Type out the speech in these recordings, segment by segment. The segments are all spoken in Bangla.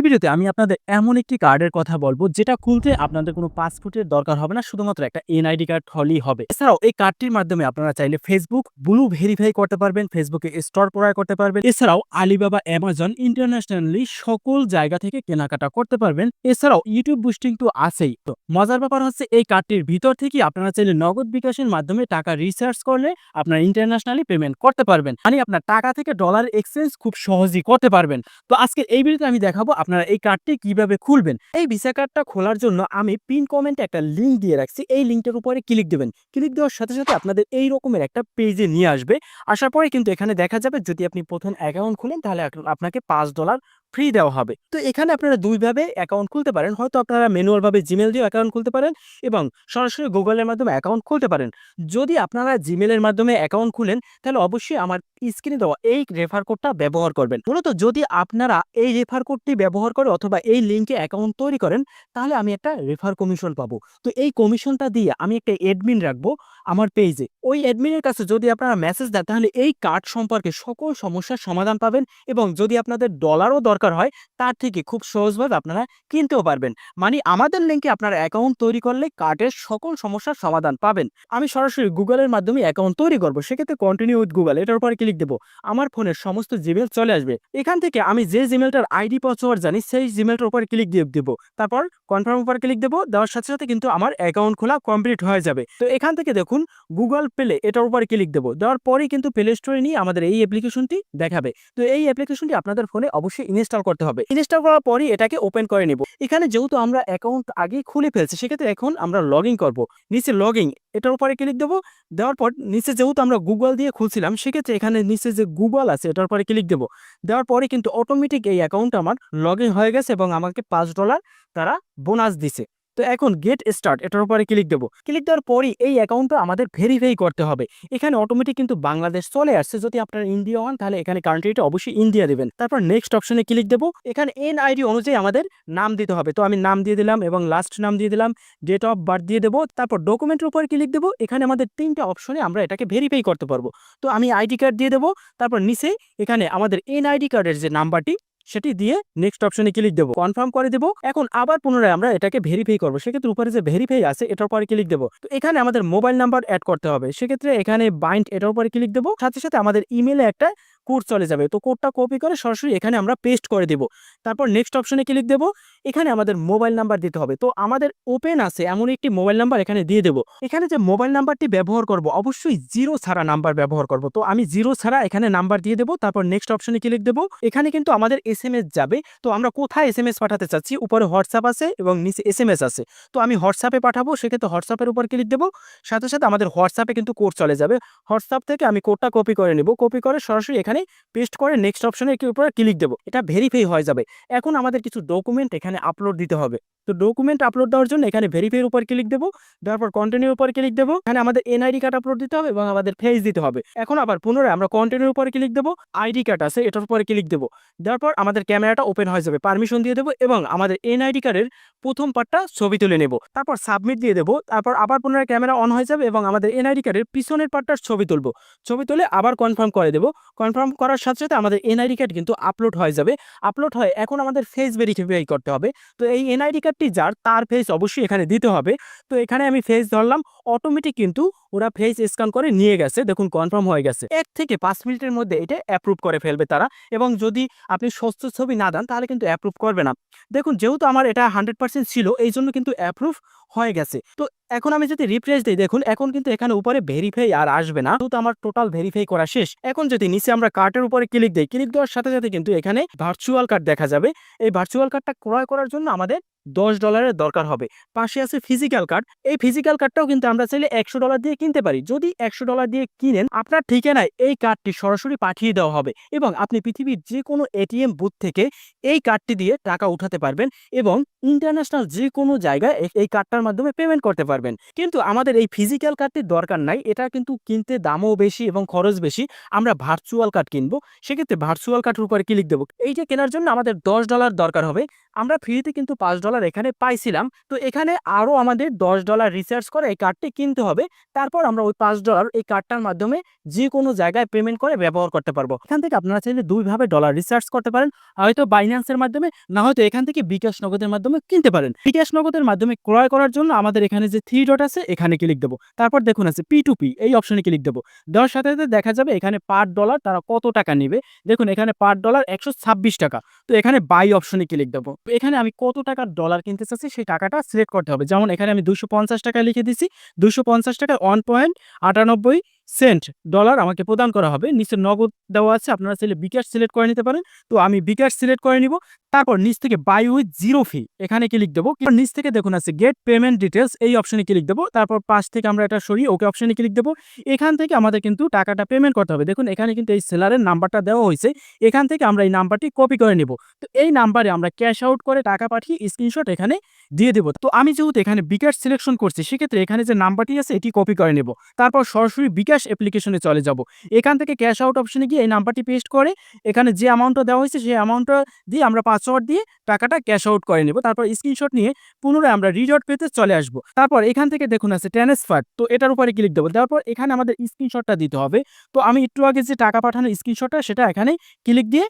এই ভিডিওতে আমি আপনাদের এমন একটি কার্ডের কথা বলব, যেটা খুলতে আপনাদের কোনো পাসপোর্টের দরকার হবে না, শুধুমাত্র একটা এনআইডি কার্ড হলেই হবে। এছাড়াও এই কার্ডটির মাধ্যমে আপনারা চাইলে ফেসবুক ব্লু ভেরিফাই করতে পারবেন ফেসবুকে স্টোর ক্রয় করতে পারবেন। এছাড়াও আলিবাবা অ্যামাজন ইন্টারন্যাশনালি সকল জায়গা থেকে কেনাকাটা করতে পারবেন। এছাড়াও ইউটিউব বুস্টিং তো আছেই। তো মজার ব্যাপার হচ্ছে এই কার্ডটির ভিতর থেকে আপনারা চাইলে নগদ বিকাশের মাধ্যমে টাকা রিসার্চ করলে আপনার ইন্টারন্যাশনালি পেমেন্ট করতে পারবেন। মানে আপনার টাকা থেকে ডলার এক্সচেঞ্জ খুব সহজেই করতে পারবেন। তো আজকে এই ভিডিওতে আমি দেখাবো আপনারা এই কার্ডটি কীভাবে খুলবেন? এই ভিসা কার্ডটা খোলার জন্য আমি পিন কমেন্টে একটা লিঙ্ক দিয়ে রাখছি। এই লিঙ্কটার উপরে ক্লিক দেবেন। ক্লিক দেওয়ার সাথে সাথে আপনাদের এই রকমের একটা পেজে নিয়ে আসবে। আসার পরে কিন্তু এখানে দেখা যাবে যদি আপনি প্রথম অ্যাকাউন্ট খুলেন তাহলে আপনাকে পাঁচ ডলার ফ্রি দেওয়া হবে। তো এখানে আপনারা দুইভাবে অ্যাকাউন্ট খুলতে পারেন। হয়তো আপনারা ম্যানুয়ালভাবে জিমেল দিয়ে অ্যাকাউন্ট খুলতে পারেন এবং সরাসরি গুগলের মাধ্যমে অ্যাকাউন্ট খুলতে পারেন। যদি আপনারা জিমেলের মাধ্যমে অ্যাকাউন্ট খুলেন, তাহলে অবশ্যই আমার স্ক্রিনে দেওয়া এই রেফার কোডটা ব্যবহার করবেন। মূলত যদি আপনারা এই রেফার কোডটি ব্যবহার করে অথবা এই লিঙ্কে অ্যাকাউন্ট তৈরি করেন, তাহলে আমি একটা রেফার কমিশন পাবো। তো এই কমিশনটা দিয়ে আমি একটা অ্যাডমিন রাখব আমার পেজে ওই অ্যাডমিনের কাছে যদি আপনারা মেসেজ দেন, তাহলে এই কার্ড সম্পর্কে সকল সমস্যার সমাধান পাবেন এবং যদি আপনাদের ডলারও দরকার হয়, তার থেকে খুব সহজভাবে আপনারা কিনতেও পারবেন। মানে আমাদের লিঙ্কে আপনারা অ্যাকাউন্ট তৈরি করলে কার্ডের সকল সমস্যার সমাধান পাবেন। আমি সরাসরি গুগলের মাধ্যমে অ্যাকাউন্ট তৈরি করব, সেক্ষেত্রে কন্টিনিউ উইথ গুগল এটার উপরে ক্লিক দেবো। আমার ফোনের সমস্ত জিমেল চলে আসবে। এখান থেকে আমি যে জিমেলটার আইডি পাসওয়ার্ড জানি, সেই জিমেলটার উপরে ক্লিক দিয়ে দেবো। তারপর কনফার্ম উপর ক্লিক দেবো, দেওয়ার সাথে সাথে কিন্তু আমার অ্যাকাউন্ট খোলা কমপ্লিট হয়ে যাবে। তো এখান থেকে দেখুন গুগল প্লে এটার উপরে ক্লিক দেবো। দেওয়ার পরেই কিন্তু প্লে স্টোরে নিয়ে আমাদের এই অ্যাপ্লিকেশনটি দেখাবে। তো এই অ্যাপ্লিকেশনটি আপনাদের ফোনে অবশ্যই ইনস্টল করতে হবে। ইনস্টল করার পরই এটাকে ওপেন করে নিব। এখানে যেহেতু আমরা অ্যাকাউন্ট আগে খুলে ফেলছি, সেক্ষেত্রে এখন আমরা লগ ইন করব। নিচে লগ ইন এটার উপরে ক্লিক দেবো। দেওয়ার পর নিচে যেহেতু আমরা গুগল দিয়ে খুলছিলাম, সেক্ষেত্রে এখানে নিচে যে গুগল আছে, এটার উপরে ক্লিক দেবো। দেওয়ার পরে কিন্তু অটোমেটিক এই অ্যাকাউন্ট আমার লগ হয়ে গেছে এবং আমাকে পাঁচ ডলার তারা বোনাস দিছে। তো এখন গেট স্টার্ট এটার উপরে ক্লিক দেবো। ক্লিক দেওয়ার পরই এই অ্যাকাউন্টটা আমাদের ভেরিফাই করতে হবে। এখানে অটোমেটিক কিন্তু বাংলাদেশ চলে আসছে। যদি আপনার ইন্ডিয়া হন, তাহলে এখানে কান্ট্রিটা অবশ্যই ইন্ডিয়া দেবেন। তারপর নেক্সট অপশনে ক্লিক দেবো। এখানে এন আইডি অনুযায়ী আমাদের নাম দিতে হবে। তো আমি নাম দিয়ে দিলাম এবং লাস্ট নাম দিয়ে দিলাম ডেট অফ বার্থ দিয়ে দেবো। তারপর ডকুমেন্টের উপর ক্লিক দেবো। এখানে আমাদের তিনটা অপশনে আমরা এটাকে ভেরিফাই করতে পারব। তো আমি আইডি কার্ড দিয়ে দেবো। তারপর নিচে এখানে আমাদের এন আইডি কার্ডের যে নাম্বারটি সেটি দিয়ে নেক্সট অপশনে ক্লিক দেবো। কনফার্ম করে দেবো। এখন আবার পুনরায় আমরা এটাকে ভেরিফাই করব। সেক্ষেত্রে উপরে যে ভেরিফাই আছে, এটার পরে ক্লিক দেবো। তো এখানে আমাদের মোবাইল নাম্বার অ্যাড করতে হবে। সেক্ষেত্রে এখানে বাইন্ড এটার উপরে ক্লিক দেবো। সাথে সাথে আমাদের ইমেলে একটা কোড চলে যাবে। তো কোডটা কপি করে সরাসরি এখানে আমরা পেস্ট করে দেবো। তারপর নেক্সট অপশনে ক্লিক দেবো। এখানে আমাদের মোবাইল নাম্বার দিতে হবে। তো আমাদের ওপেন আছে এমন একটি মোবাইল নাম্বার এখানে দিয়ে দেবো। এখানে যে মোবাইল নাম্বারটি ব্যবহার করব, অবশ্যই জিরো ছাড়া নাম্বার ব্যবহার করব। তো আমি জিরো ছাড়া এখানে নাম্বার দিয়ে দেবো। তারপর নেক্সট অপশনে ক্লিক দেবো। এখানে কিন্তু আমাদের এস যাবে। তো আমরা কোথায় এস পাঠাতে চাচ্ছি? উপরে হোয়াটসঅ্যাপ আছে এবং নিচে এস আছে। তো আমি হোয়াটসঅ্যাপে পাঠাবো। সেক্ষেত্রে হোয়াটসঅ্যাপের উপর ক্লিক দেবো। সাথে সাথে আমাদের হোয়াটসঅ্যাপে কিন্তু কোড চলে যাবে। হোয়াটসঅ্যাপ থেকে আমি কোডটা কপি করে নিব। কপি করে সরাসরি এখানে পেস্ট করে নেক্সট অপশনে একটি উপরে ক্লিক দেবো। এটা ভেরিফাই হয়ে যাবে। এখন আমাদের কিছু ডকুমেন্ট এখানে আপলোড দিতে হবে। তো ডকুমেন্ট আপলোড দেওয়ার জন্য এখানে ভেরিফাইয়ের উপর ক্লিক দেবো, দেওয়ার পর কন্টিনিউর উপর ক্লিক দেবো। এখানে আমাদের এনআইডি কার্ড আপলোড দিতে হবে এবং আমাদের ফেস দিতে হবে। এখন আবার পুনরায় আমরা কন্টিনিউর উপর ক্লিক দেবো আইডি কার্ড আছে, এটার উপরে ক্লিক দেবো। দেওয়ার পর আমাদের ক্যামেরাটা ওপেন হয়ে যাবে পারমিশন দিয়ে দেবো এবং আমাদের এনআইডি কার্ডের প্রথম পার্টটা ছবি তুলে নেব। তারপর সাবমিট দিয়ে দেবো, তারপর আবার পুনরায় ক্যামেরা অন হয়ে যাবে এবং আমাদের এনআইডি কার্ডের পিছনের পার্টটার ছবি তুলবো। ছবি তুলে আবার কনফার্ম করে দেবো। কনফার্ম করার সাথে সাথে আমাদের এনআইডি কার্ড কিন্তু আপলোড হয়ে যাবে। আপলোড হয়ে এখন আমাদের ফেস ভেরিফাই করতে হবে। তো এই এনআইডি কার্ডটি যার তার ফেস অবশ্যই এখানে দিতে হবে। তো এখানে আমি ফেস ধরলাম অটোমেটিক কিন্তু ওরা ফেস স্ক্যান করে নিয়ে গেছে, দেখুন কনফার্ম হয়ে গেছে। এক থেকে পাঁচ মিনিটের মধ্যে এটা অ্যাপ্রুভ করে ফেলবে তারা এবং যদি আপনি সস্ত ছবি না দেন, তাহলে কিন্তু অ্যাপ্রুভ করবে না। দেখুন, যেহেতু আমার এটা হান্ড্রেড ছিল এই জন্য কিন্তু অ্যাপ্রুভ হয়ে গেছে। তো এখন আমি যদি রিফ্রেশ দিই, দেখুন, এখন কিন্তু এখানে উপরে ভেরিফাই আর আসবে না। যেহেতু আমার টোটাল ভেরিফাই করা শেষ, এখন যদি নিচে আমরা কার্ডের উপরে ক্লিক দিই ক্লিক দেওয়ার সাথে সাথে কিন্তু এখানে ভার্চুয়াল কার্ড দেখা যাবে। এই ভার্চুয়াল কার্ডটা ক্রয় করার জন্য আমাদের দশ ডলারের দরকার হবে। পাশে আছে ফিজিক্যাল কার্ড এই ফিজিক্যাল কার্ডটাও কিন্তু আমরা চাইলে একশো ডলার দিয়ে কিনতে পারি। যদি একশো ডলার দিয়ে কিনেন, আপনার ঠিকানায় এই কার্ডটি সরাসরি পাঠিয়ে দেওয়া হবে এবং আপনি পৃথিবীর যে কোনো এটিএম বুথ থেকে এই কার্ডটি দিয়ে টাকা উঠাতে পারবেন এবং ইন্টারন্যাশনাল যে কোনো জায়গায় এই কার্ডটার মাধ্যমে পেমেন্ট করতে পারবেন। কিন্তু আমাদের এই ফিজিক্যাল কার্ডটির দরকার নাই, এটা কিন্তু কিনতে দামও বেশি এবং খরচ বেশি। আমরা ভার্চুয়াল কার্ড কিনবো, সেক্ষেত্রে ভার্চুয়াল কার্ডের উপরে ক্লিক দেবো। এইটা কেনার জন্য আমাদের দশ ডলার দরকার হবে। আমরা ফ্রিতে কিন্তু পাঁচ ডলার এখানে পাইছিলাম। তো এখানে আরও আমাদের দশ ডলার রিচার্জ করে এই কার্ডটি কিনতে হবে। তারপর আমরা ওই পাঁচ ডলার এই কার্ডটার মাধ্যমে যে কোনো জায়গায় পেমেন্ট করে ব্যবহার করতে পারব। এখান থেকে আপনারা চাইলে দুইভাবে ডলার রিচার্জ করতে পারেন। হয়তো বাইন্যান্সের মাধ্যমে, না হয়তো এখান থেকে বিকাশ নগদের মাধ্যমে কিনতে পারেন। বিকাশ নগদের মাধ্যমে ক্রয় করার জন্য আমাদের এখানে যে থ্রি ডট আছে, এখানে ক্লিক দেবো? তারপর দেখুন আছে পি টু পি এই অপশনে ক্লিক দেবো? দেওয়ার সাথে সাথে দেখা যাবে এখানে পার ডলার তারা কত টাকা নেবে? দেখুন এখানে পার ডলার একশো ছাব্বিশ টাকা। তো এখানে বাই অপশনে ক্লিক দেবো? এখানে আমি কত টাকার ডলার কিনতে চাচ্ছি সেই টাকাটা সিলেক্ট করতে হবে। যেমন এখানে আমি দুশো টাকা লিখে দিছি। দুশো টাকা ওয়ান পয়েন্ট আটানব্বই সেন্ট ডলার আমাকে প্রদান করা হবে। নিচে নগদ দেওয়া আছে, আপনারা চাইলে বিকাশ সিলেক্ট করে নিতে পারেন। তো আমি বিকাশ সিলেক্ট করে নিব। তারপর নিচ থেকে বাই উইথ জিরো ফি এখানে ক্লিক দেবো। নিচ থেকে দেখুন আছে গেট পেমেন্ট ডিটেলস এই অপশনে ক্লিক দেবো। তারপর পাশ থেকে আমরা এটা সরিয়ে ওকে অপশনে ক্লিক দেবো। এখান থেকে আমাদের কিন্তু টাকাটা পেমেন্ট করতে হবে। দেখুন, এখানে কিন্তু এই সেলারের নাম্বারটা দেওয়া হয়েছে। এখান থেকে আমরা এই নাম্বারটি কপি করে নেব। তো এই নাম্বারে আমরা ক্যাশ আউট করে টাকা পাঠিয়ে স্ক্রিনশট এখানে দিয়ে দেবো। তো আমি যেহেতু এখানে বিকাশ সিলেকশন করছি, সেক্ষেত্রে এখানে যে নাম্বারটি আছে, এটি কপি করে নেব। তারপর সরাসরি বিকাশ অ্যাপ্লিকেশনে চলে যাব। এখান থেকে ক্যাশ আউট অপশনে গিয়ে এই নাম্বারটি পেস্ট করে, এখানে যে অ্যামাউন্টটা দেওয়া হয়েছে সেই অ্যামাউন্টটা দিয়ে আমরা পাসওয়ার্ড দিয়ে টাকাটা ক্যাশ আউট করে নেব। তারপর স্ক্রিনশট নিয়ে পুনরায় আমরা রিডট পেতে চলে আসব। তারপর এখান থেকে দেখুন আছে ট্রান্সফার তো এটার উপরে ক্লিক দেবো। দেওয়ার পর এখানে আমাদের স্ক্রিনশটটা দিতে হবে। তো আমি একটু আগে যে টাকা পাঠানোর স্ক্রিনশটটা সেটা এখানে ক্লিক দিয়ে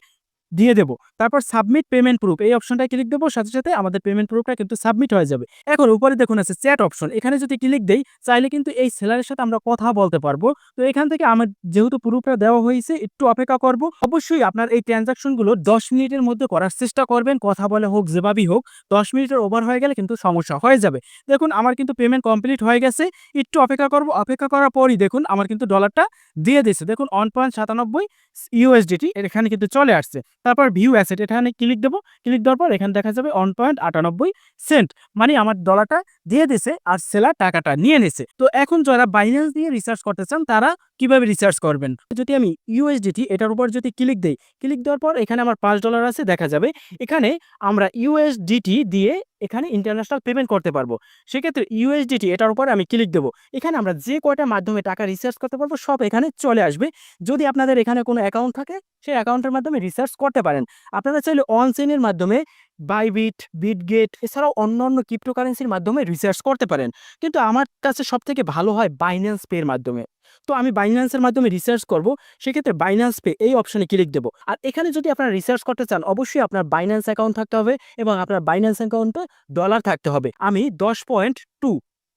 দিয়ে দেবো। তারপর সাবমিট পেমেন্ট প্রুফ এই অপশনটায় ক্লিক দেবো, সাথে সাথে আমাদের পেমেন্ট প্রুফটা কিন্তু সাবমিট হয়ে যাবে। এখন উপরে দেখুন আছে চ্যাট অপশন এখানে যদি ক্লিক দেই, চাইলে কিন্তু এই সেলারের সাথে আমরা কথা বলতে পারব। তো এখান থেকে আমার যেহেতু প্রুফটা দেওয়া হয়েছে, একটু অপেক্ষা করব। অবশ্যই আপনার এই ট্রানজাকশনগুলো দশ মিনিটের মধ্যে করার চেষ্টা করবেন, কথা বলে হোক, যেভাবেই হোক, দশ মিনিটের ওভার হয়ে গেলে কিন্তু সমস্যা হয়ে যাবে। দেখুন, আমার কিন্তু পেমেন্ট কমপ্লিট হয়ে গেছে। একটু অপেক্ষা করব, অপেক্ষা করার পরই দেখুন আমার কিন্তু ডলারটা দিয়ে দিয়েছে। দেখুন ওয়ান পয়েন্ট সাতানব্বই ইউএসডিটি এখানে কিন্তু চলে আসছে। তারপর ভিউ অ্যাসেট এখানে ক্লিক দেবো। ক্লিক দেওয়ার পর এখানে দেখা যাবে ওয়ান পয়েন্ট আটানব্বই সেন্ট মানে আমার ডলারটা দিয়ে দিছে আর সেলার টাকাটা নিয়ে নিছে। তো এখন যারা বাইন্যান্স দিয়ে রিসার্চ করতে চান, তারা কীভাবে রিসার্চ করবেন? যদি আমি ইউএসডিটি এটার উপর যদি ক্লিক দিই ক্লিক দেওয়ার পর এখানে আমার পাঁচ ডলার আছে, দেখা যাবে এখানে আমরা ইউএসডিটি দিয়ে এখানে ইন্টারন্যাশনাল পেমেন্ট করতে পারব। সেক্ষেত্রে ইউএসডিটি এটার উপরে আমি ক্লিক দেবো। এখানে আমরা যে কয়টা মাধ্যমে টাকা রিসার্চ করতে পারব, সব এখানে চলে আসবে। যদি আপনাদের এখানে কোনো অ্যাকাউন্ট থাকে, সেই অ্যাকাউন্টের মাধ্যমে রিসার্চ করতে পারেন। আপনারা চাইলে অনচেনের মাধ্যমে বাইবিট বিটগেট এছাড়াও অন্য অন্য ক্রিপ্টোকারেন্সির মাধ্যমে রিসার্চ করতে পারেন। কিন্তু আমার কাছে সব থেকে ভালো হয় বাইন্যান্স পের মাধ্যমে। তো আমি বাইন্যান্সের মাধ্যমে রিসার্চ করব, সেক্ষেত্রে বাইন্যান্স পে এই অপশনে ক্লিক দেবো। আর এখানে যদি আপনারা রিসার্চ করতে চান, অবশ্যই আপনার বাইন্যান্স অ্যাকাউন্ট থাকতে হবে এবং আপনার বাইন্যান্স অ্যাকাউন্টে ডলার থাকতে হবে। আমি দশ পয়েন্ট টু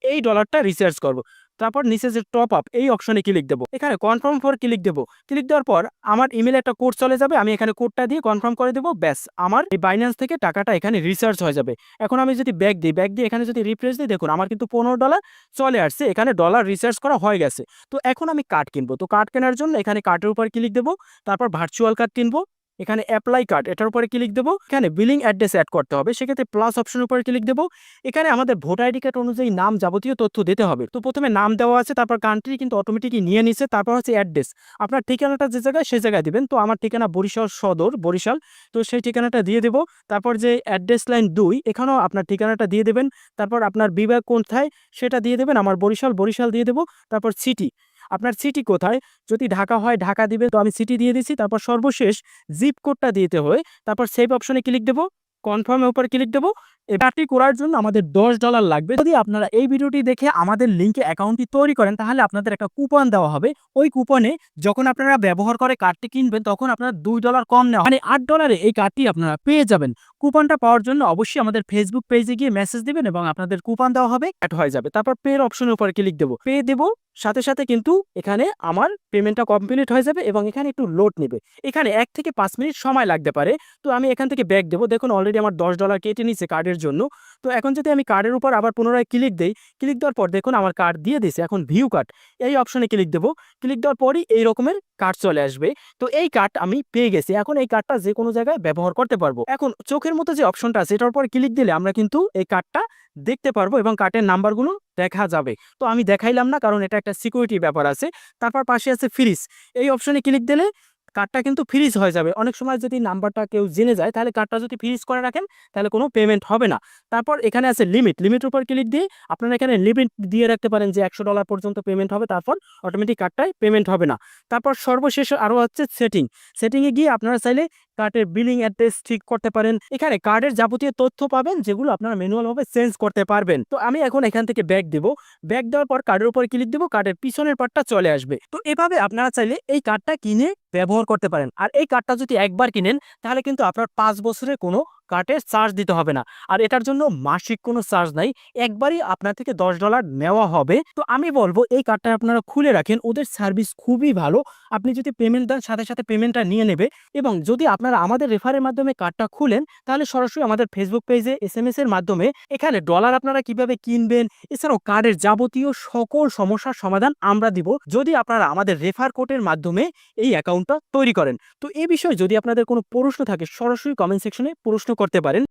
এই ডলারটা রিসার্চ করব। তারপর নিচে যে টপ আপ এই অপশনে ক্লিক দেবো। এখানে কনফার্ম ফর ক্লিক দেবো। ক্লিক দেওয়ার পর আমার ইমেলে একটা কোড চলে যাবে, আমি এখানে কোডটা দিয়ে কনফার্ম করে দেবো, ব্যাস। আমার এই বাইন্যান্স থেকে টাকাটা এখানে রিসার্চ হয়ে যাবে। এখন আমি যদি ব্যাগ দিই ব্যাগ দিয়ে এখানে যদি রিফ্রেশ দিই, দেখুন আমার কিন্তু পনেরো ডলার চলে আসছে, এখানে ডলার রিসার্চ করা হয়ে গেছে। তো এখন আমি কার্ড কিনবো। তো কার্ড কেনার জন্য এখানে কার্ডের উপর ক্লিক দেবো, তারপর ভার্চুয়াল কার্ড কিনবো। এখানে অ্যাপ্লাই কার্ড এটার উপরে ক্লিক দেবো। এখানে বিলিং অ্যাড্রেস অ্যাড করতে হবে, সেক্ষেত্রে প্লাস অপশনের উপরে ক্লিক দেবো। এখানে আমাদের ভোটার আইডি কার্ড অনুযায়ী নাম যাবতীয় তথ্য দিতে হবে। তো প্রথমে নাম দেওয়া আছে, তারপর কান্ট্রি কিন্তু অটোমেটিকই নিয়ে নিছে, তারপর হচ্ছে অ্যাড্রেস আপনার ঠিকানাটা যে জায়গায় সেই জায়গায় দিবেন। তো আমার ঠিকানা বরিশাল সদর, বরিশাল। তো সেই ঠিকানাটা দিয়ে দেবো। তারপর যে অ্যাড্রেস লাইন দুই, এখানেও আপনার ঠিকানাটা দিয়ে দেবেন। তারপর আপনার বিভাগ কোথায় সেটা দিয়ে দেবেন। আমার বরিশাল বরিশাল দিয়ে দেবো। তারপর সিটি আপনার সিটি কোথায়? যদি ঢাকা হয়, ঢাকা দিবে তো আমি সিটি দিয়ে দিছি, তারপর সর্বশেষ জিপ কোডটা দিতে হয়, তারপর সেভ অপশনে ক্লিক দেবো। কনফার্মের উপর ক্লিক দেবো। এবারটি করার জন্য আমাদের দশ ডলার লাগবে। যদি আপনারা এই ভিডিওটি দেখে আমাদের লিঙ্কে অ্যাকাউন্টটি তৈরি করেন, তাহলে আপনাদের একটা কুপন দেওয়া হবে। ওই কুপনে যখন আপনারা ব্যবহার করে কার্ডটি কিনবেন, তখন আপনারা দুই ডলার কম নেওয়া মানে আট ডলারে এই কার্ডটি আপনারা পেয়ে যাবেন। কুপনটা পাওয়ার জন্য অবশ্যই আমাদের ফেসবুক পেজে গিয়ে মেসেজ দিবেন এবং আপনাদের কুপন দেওয়া হবে। অ্যাড হয়ে যাবে। তারপর পের অপশনের উপরে ক্লিক দেবো। পে দেবো, সাথে সাথে কিন্তু এখানে আমার পেমেন্টটা কমপ্লিট হয়ে যাবে এবং এখানে একটু লোড নেবে। এখানে এক থেকে পাঁচ মিনিট সময় লাগতে পারে। তো আমি এখান থেকে ব্যাক দেবো। দেখুন অলরেডি আমার দশ ডলার কেটে নিচ্ছে কার্ডের জন্য। তো এখন যদি আমি কার্ডের উপর আবার পুনরায় ক্লিক দেই ক্লিক দেওয়ার পর দেখুন আমার কার্ড দিয়ে দিছে এখন ভিউ কার্ড এই অপশনে ক্লিক দেবো। ক্লিক দেওয়ার পরই এই রকমের কার্ড চলে আসবে। তো এই কার্ড আমি পেয়ে গেছি। এখন এই কার্ডটা যে কোনো জায়গায় ব্যবহার করতে পারব। এখন চোখের মতো যে অপশনটা আছে, এটার উপর ক্লিক দিলে আমরা কিন্তু এই কার্ডটা দেখতে পারব এবং কার্ডের নাম্বারগুলো দেখা যাবে। তো আমি দেখাইলাম না, কারণ এটা একটা সিকিউরিটি ব্যাপার আছে। তারপর পাশে আছে ফ্রিজ এই অপশনে ক্লিক দিলে কার্ডটা কিন্তু ফ্রিজ হয়ে যাবে। অনেক সময় যদি নাম্বারটা কেউ জেনে যায়, তাহলে কার্ডটা যদি ফ্রিজ করে রাখেন, তাহলে কোনো পেমেন্ট হবে না। তারপর এখানে আছে লিমিট লিমিটের উপর ক্লিক দিয়ে আপনারা এখানে লিমিট দিয়ে রাখতে পারেন যে একশো ডলার পর্যন্ত পেমেন্ট হবে, তারপর অটোমেটিক কার্ডটায় পেমেন্ট হবে না। তারপর সর্বশেষ আরও হচ্ছে সেটিং সেটিংয়ে গিয়ে আপনারা চাইলে কার্ডের বিলিং অ্যাড্রেস ঠিক করতে পারেন। এখানে কার্ডের যাবতীয় তথ্য পাবেন, যেগুলো আপনারা ম্যানুয়ালভাবে চেঞ্জ করতে পারবেন। তো আমি এখন এখান থেকে ব্যাগ দেবো। ব্যাগ দেওয়ার পর কার্ডের উপর ক্লিক দেবো কার্ডের পিছনের পার্টটা চলে আসবে। তো এভাবে আপনারা চাইলে এই কার্ডটা কিনে ব্যবহার করতে পারেন। আর এই কার্ডটা যদি একবার কিনেন, তাহলে কিন্তু আপনার পাঁচ বছরের কোনো কার্ডের চার্জ দিতে হবে না। আর এটার জন্য মাসিক কোনো চার্জ নাই। একবারই আপনার থেকে দশ ডলার নেওয়া হবে। তো আমি বলব, এই কার্ডটা আপনারা খুলে রাখেন। ওদের সার্ভিস খুবই ভালো। আপনি যদি পেমেন্ট দেন, সাথে সাথে পেমেন্টটা নিয়ে নেবে। এবং যদি আপনারা আমাদের রেফারের মাধ্যমে কার্ডটা খুলেন, তাহলে সরাসরি আমাদের ফেসবুক পেজে এস এম এস এর মাধ্যমে এখানে ডলার আপনারা কীভাবে কিনবেন, এছাড়াও কার্ডের যাবতীয় সকল সমস্যার সমাধান আমরা দিব যদি আপনারা আমাদের রেফার কোডের মাধ্যমে এই অ্যাকাউন্টটা তৈরি করেন। তো এই বিষয়ে যদি আপনাদের কোনো প্রশ্ন থাকে, সরাসরি কমেন্ট সেকশনে প্রশ্ন করতে পারেন।